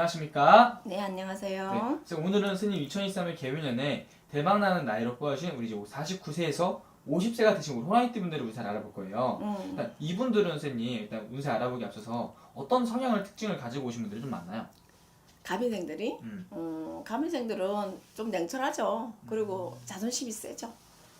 안녕하십니까? 네, 안녕하세요. 네. 그래서 오늘은 스님 2023년 개묘년에 대박나는 나이로 뽑아주신 우리 이제 49세에서 50세가 되신 우리 호랑이띠 분들의 운세를 알아볼 거예요. 음, 일단 이분들은 스님 일단 운세 알아보기 앞서서 어떤 성향을 특징을 가지고 오신 분들이 좀 많나요? 가빈생들이 음. 음, 가빈생들은 좀 냉철하죠. 그리고 자존심이 세죠.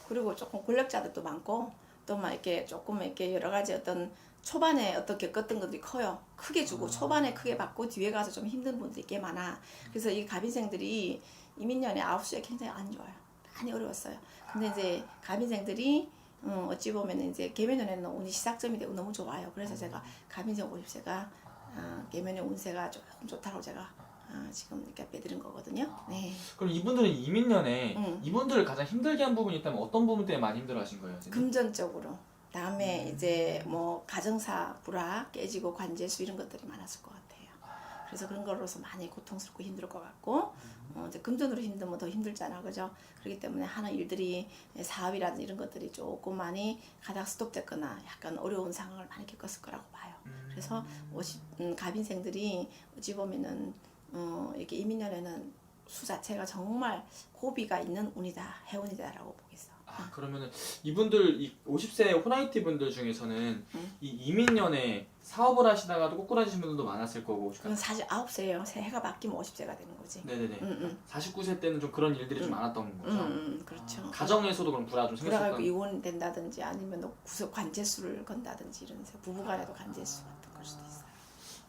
그리고 조금 권력자들도 많고 또 막 이렇게 조금 이렇게 여러 가지 어떤 초반에 어떻게 껐던 것들이 커요. 크게 주고 초반에 크게 받고 뒤에 가서 좀 힘든 분들이 꽤 많아. 그래서 이 가빈생들이 이민년에 아홉 수에 굉장히 안 좋아요. 많이 어려웠어요. 근데 이제 가빈생들이 음, 어찌 보면 이제 개면연에는 운이 시작점이 되고 너무 좋아요. 그래서 제가 가빈생 50세가 아, 개면의 운세가 조금 좋다고 제가 아, 지금 이렇게 빼드린 거거든요. 네. 그럼 이분들은 이민년에 음. 이분들을 가장 힘들게 한 부분이 있다면 어떤 부분 때문에 많이 힘들어하신 거예요? 스님? 금전적으로. 다음에 이제 뭐 가정사 불화 깨지고 관제수 이런 것들이 많았을 것 같아요. 그래서 그런 걸로서 많이 고통스럽고 힘들 것 같고 어, 이제 금전으로 힘들면 더 힘들잖아, 그죠? 그렇기 때문에 하는 일들이 사업이라든지 이런 것들이 조금 많이 가닥 스톱됐거나 약간 어려운 상황을 많이 겪었을 거라고 봐요. 그래서 오십, 음, 가빈생들이 어찌 보면은 어, 이렇게 이민년에는 수 자체가 정말 고비가 있는 운이다, 해운이다라고 보겠어. 아 그러면은 이분들 이 50세 호랑이띠 분들 중에서는 음. 이 이민년에 사업을 하시다가도 꼬꾸라지신 분들도 많았을 거고 그건 사실 아홉 세예요. 새해가 바뀌면 50세가 되는 거지. 네네네 응, 응. 49세 때는 좀 그런 일들이 좀 음. 많았던 응, 거죠 응, 그렇죠. 아, 가정에서도 그럼 불화 좀 생겼었던 이혼 된다든지 아니면 구속 관제수를 건다든지 이런 세 부부간에도 관제수 같은 걸 수도 있어요.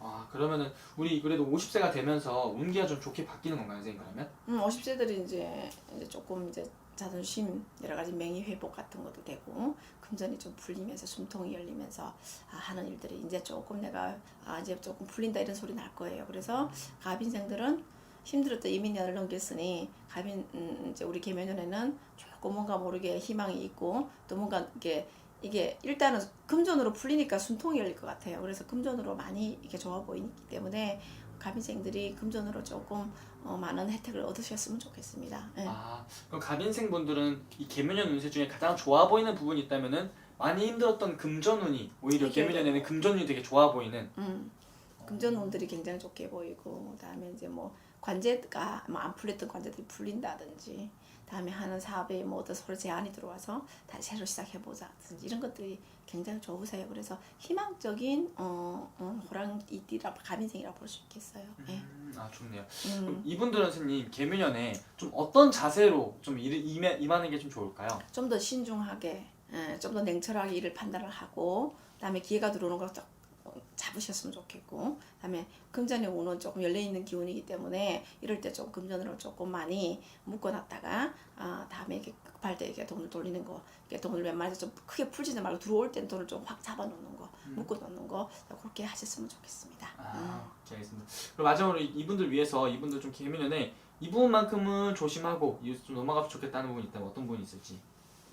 아 그러면은 우리 그래도 50세가 되면서 운기가 좀 좋게 바뀌는 건가요 선생님 그러면? 음, 50세들이 이제 이제 조금 이제 자존심 여러 가지 명예 회복 같은 것도 되고 금전이 좀 풀리면서 숨통이 열리면서 아, 하는 일들이 이제 조금 내가 아, 이제 조금 풀린다 이런 소리 날 거예요. 그래서 가빈생들은 힘들었던 이민년을 넘겼으니 가빈 음, 이제 우리 개면년에는 조금 뭔가 모르게 희망이 있고 또 뭔가 이게 이게 일단은 금전으로 풀리니까 숨통이 열릴 것 같아요. 그래서 금전으로 많이 이게 좋아 보이기 때문에 가빈생들이 금전으로 조금 어, 많은 혜택을 얻으셨으면 좋겠습니다. 예. 아 그럼 가빈생 분들은 이 개묘년 운세 중에 가장 좋아 보이는 부분이 있다면은 많이 힘들었던 금전운이 오히려. 개묘년에는 금전운이 되게 좋아 보이는 음, 금전운들이 굉장히 좋게 보이고 그다음에 이제 뭐 관제가 뭐 안 풀렸던 관제들이 풀린다든지 다음에 하는 사업에 뭐 어떤 서로 제안이 들어와서 다시 새로 시작해보자든지 이런 것들이 굉장히 좋으세요. 그래서 희망적인 어, 어 호랑이띠라 가민생이라 볼 수 있겠어요. 예. 음, 아 좋네요 음, 이분들은 선생님 개묘년에 좀 어떤 자세로 좀 일, 임해, 임하는 게 좀 좋을까요? 좀 더 신중하게, 예, 좀더 냉철하게 일을 판단을 하고, 그다음에 기회가 들어오는 걸딱 잡으셨으면 좋겠고, 그다음에 금전의 운은 조금 열려 있는 기운이기 때문에 이럴 때 좀 금전으로 조금 많이 묶어놨다가, 아 다음에 이렇게 급할 때 이렇게 돈을 돌리는 거, 이렇게 돈을 웬만해서 좀 크게 풀지는 말고 들어올 땐 돈을 좀 확 잡아놓는 거, 묶어놓는 거 그렇게 하셨으면 좋겠습니다. 음. 아, 오케이, 알겠습니다. 그럼 마지막으로 이- 이분들 위해서 이분들 좀 개미년에 이 부분만큼은 조심하고 이좀 넘어가면 좋겠다는 부분이 있다면 어떤 부분이 있을지.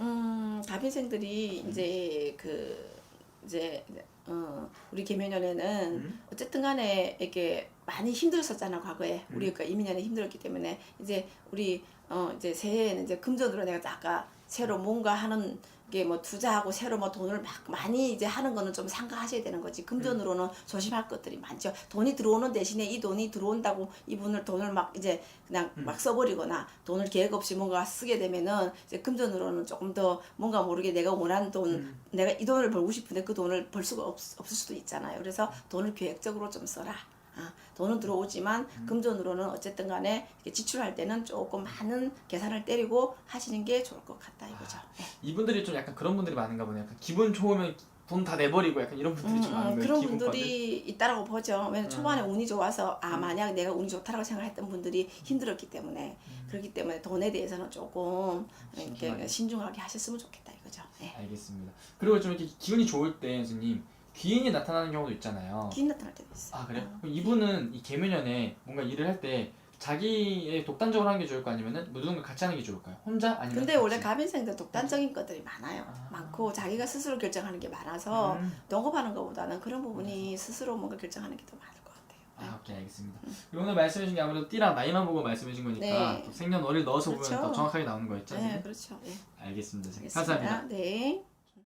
음, 가빈생들이 이제 그 이제 어, 우리 개면연에는 음? 어쨌든 간에 이렇게 많이 힘들었었잖아 과거에 음. 우리가 이민년에 힘들었기 때문에 이제 우리 어 이제 새해에는 이제 금전으로 내가 아까 새로 뭔가 하는 게 뭐 투자하고 새로 뭐 돈을 막 많이 이제 하는 거는 좀 삼가하셔야 되는 거지 금전으로는 조심할 것들이 많죠 돈이 들어오는 대신에 이 돈이 들어온다고 이분을 돈을 막 이제 그냥 음. 막 써버리거나 돈을 계획 없이 뭔가 쓰게 되면은 이제 금전으로는 조금 더 뭔가 모르게 내가 원하는 돈 음. 내가 이 돈을 벌고 싶은데 그 돈을 벌 수가 없, 없을 수도 있잖아요. 그래서 돈을 계획적으로 좀 써라. 아, 돈은 들어오지만 금전으로는 어쨌든 간에 지출할 때는 조금 많은 계산을 때리고 하시는 게 좋을 것 같다 이거죠. 네. 이분들이 좀 약간 그런 분들이 많은가 보네요. 약간 기분 좋으면 돈 다 내버리고 약간 이런 분들이 음, 좀 음, 많은 거예요. 그런. 분들이 있다라고 보죠. 왜냐면 음. 초반에 운이 좋아서 아 만약 내가 운이 좋다라고 생각했던 분들이 힘들었기 때문에 그렇기 때문에 돈에 대해서는 조금 이렇게 음. 신중하게. 신중하게 하셨으면 좋겠다 이거죠. 네. 알겠습니다. 그리고 좀 이렇게 기운이 좋을 때 선생님 귀인이 나타나는 경우도 있잖아요. 기인 나타날 때도 있어요. 아 그래요? 어. 그럼 이분은 이 개묘년에 뭔가 일을 할 때 자기의 독단적으로 하는 게 좋을까 아니면은 뭐 누군가 같이 하는 게 좋을까요? 혼자 아니면 근데 같이? 원래 가빈생들 독단적인 것들이 많아요. 아. 많고 자기가 스스로 결정하는 게 많아서 음. 동업하는 것보다는 그런 부분이 스스로 뭔가 결정하는 게 더 많을 것 같아요. 아, 오케이 알겠습니다. 오늘 말씀해 주신 게 아무래도 띠랑 나이만 보고 말씀해 주신 거니까 네. 또 생년월일 넣어서 보면 그렇죠. 더 정확하게 나오는 거였죠. 네, 선생님? 그렇죠. 네, 알겠습니다. 선생님. 알겠습니다. 감사합니다. 네.